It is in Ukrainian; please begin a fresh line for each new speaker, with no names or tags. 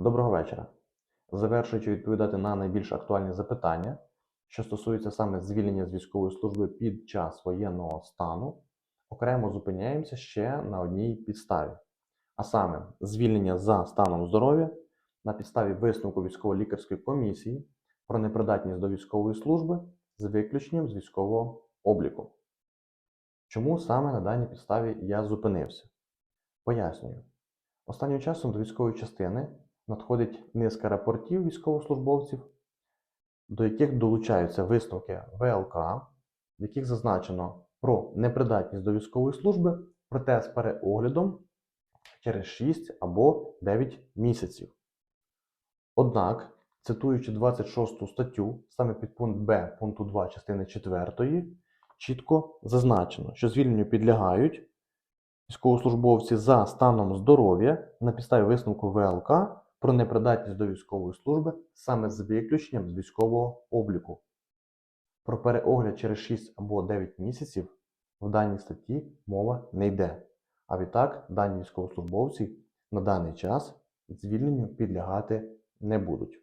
Доброго вечора. Завершуючи відповідати на найбільш актуальні запитання, що стосуються саме звільнення з військової служби під час воєнного стану, окремо зупиняємося ще на одній підставі, а саме звільнення за станом здоров'я на підставі висновку військово-лікарської комісії про непридатність до військової служби з виключенням з військового обліку. Чому саме на даній підставі я зупинився? Пояснюю. Останнім часом до військової частини надходить низка рапортів військовослужбовців, до яких долучаються висновки ВЛК, в яких зазначено про непридатність до військової служби, проте з переоглядом через 6 або 9 місяців. Однак, цитуючи 26 статтю, саме під пункт Б пункту 2 частини 4, чітко зазначено, що звільненню підлягають військовослужбовці за станом здоров'я на підставі висновку ВЛК про непридатність до військової служби саме з виключенням з військового обліку. Про переогляд через 6 або 9 місяців в даній статті мова не йде. А відтак дані військовослужбовці на даний час звільненню підлягати не будуть.